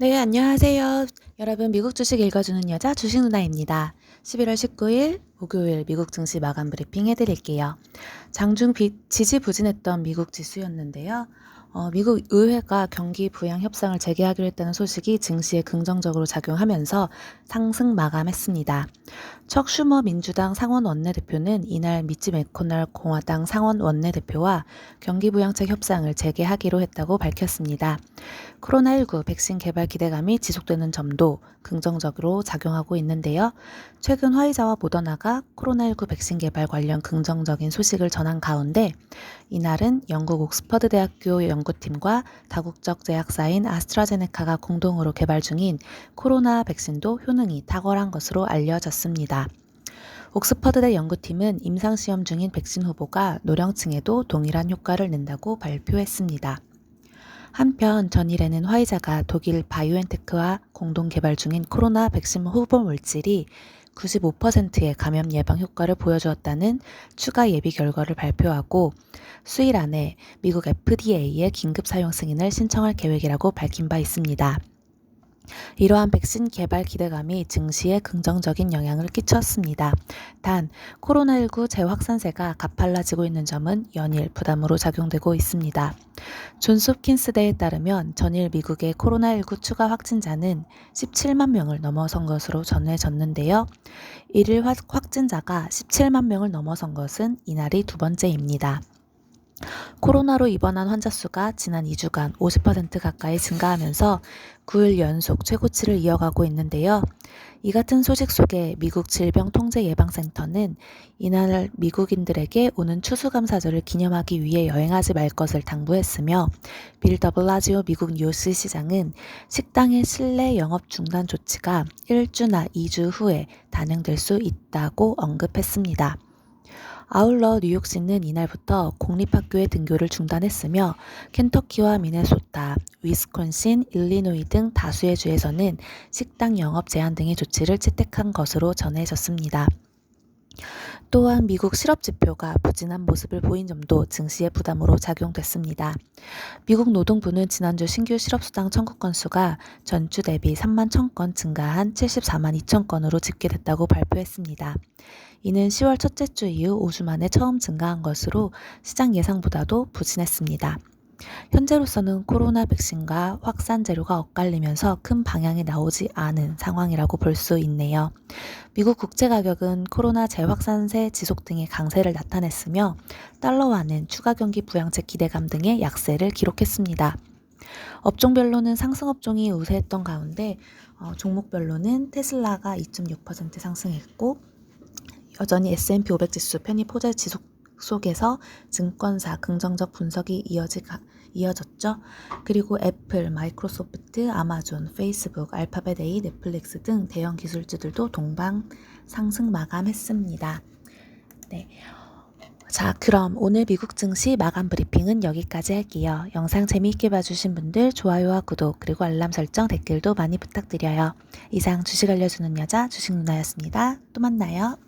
네, 안녕하세요. 여러분, 미국 주식 읽어주는 여자 주식 누나입니다. 11월 19일 목요일 미국 증시 마감 브리핑 해드릴게요. 장중 비, 지지부진했던 미국 지수였는데요. 어, 미국 의회가 경기 부양 협상을 재개하기로 했다는 소식이 증시에 긍정적으로 작용하면서 상승 마감했습니다. 척 슈머 민주당 상원 원내대표는 이날 미치 메코널 공화당 상원 원내대표와 경기 부양책 협상을 재개하기로 했다고 밝혔습니다. 코로나19 백신 개발 기대감이 지속되는 점도 긍정적으로 작용하고 있는데요. 최근 화이자와 모더나가 코로나19 백신 개발 관련 긍정적인 소식을 전한 가운데 이날은 영국 옥스퍼드 대학교 연구팀과 다국적 제약사인 아스트라제네카가 공동으로 개발 중인 코로나 백신도 효능이 탁월한 것으로 알려졌습니다. 옥스퍼드대 연구팀은 임상시험 중인 백신 후보가 노령층에도 동일한 효과를 낸다고 발표했습니다. 한편 전일에는 화이자가 독일 바이오엔테크와 공동 개발 중인 코로나 백신 후보 물질이 95%의 감염 예방 효과를 보여주었다는 추가 예비 결과를 발표하고 수일 안에 미국 FDA에 긴급 사용 승인을 신청할 계획이라고 밝힌 바 있습니다. 이러한 백신 개발 기대감이 증시에 긍정적인 영향을 끼쳤습니다. 단, 코로나19 재확산세가 가팔라지고 있는 점은 연일 부담으로 작용되고 있습니다. 존스홉킨스대에 따르면 전일 미국의 코로나19 추가 확진자는 17만 명을 넘어선 것으로 전해졌는데요. 일일 확진자가 17만 명을 넘어선 것은 이날이 두 번째입니다. 코로나로 입원한 환자 수가 지난 2주간 50% 가까이 증가하면서 9일 연속 최고치를 이어가고 있는데요. 이 같은 소식 속에 미국 질병통제예방센터는 이날 미국인들에게 오는 추수감사절을 기념하기 위해 여행하지 말 것을 당부했으며 빌 더블라지오 미국 뉴스 시장은 식당의 실내 영업 중단 조치가 1주나 2주 후에 단행될 수 있다고 언급했습니다. 아울러 뉴욕시는 이날부터 공립학교의 등교를 중단했으며 켄터키와 미네소타, 위스콘신, 일리노이 등 다수의 주에서는 식당 영업 제한 등의 조치를 채택한 것으로 전해졌습니다. 또한 미국 실업 지표가 부진한 모습을 보인 점도 증시의 부담으로 작용됐습니다. 미국 노동부는 지난주 신규 실업수당 청구 건수가 전주 대비 3만 1000건 증가한 74만 2천 건으로 집계됐다고 발표했습니다. 이는 10월 첫째 주 이후 5주 만에 처음 증가한 것으로 시장 예상보다도 부진했습니다. 현재로서는 코로나 백신과 확산 재료가 엇갈리면서 큰 방향이 나오지 않은 상황이라고 볼 수 있네요. 미국 국제 가격은 코로나 재확산세 지속 등의 강세를 나타냈으며 달러와는 추가 경기 부양책 기대감 등의 약세를 기록했습니다. 업종별로는 상승 업종이 우세했던 가운데 어, 종목별로는 테슬라가 2.6% 상승했고 여전히 S&P 500 지수 편입 호재 지속 속에서 증권사 긍정적 분석이 이어지, 이어졌죠. 그리고 애플, 마이크로소프트, 아마존, 페이스북, 알파벳 A, 넷플릭스 등 대형 기술주들도 동방 상승 마감했습니다. 네. 자, 그럼 오늘 미국 증시 마감 브리핑은 여기까지 할게요. 영상 재미있게 봐주신 분들 좋아요와 구독 그리고 알람 설정 댓글도 많이 부탁드려요. 이상 주식 알려주는 여자 주식 누나였습니다. 또 만나요.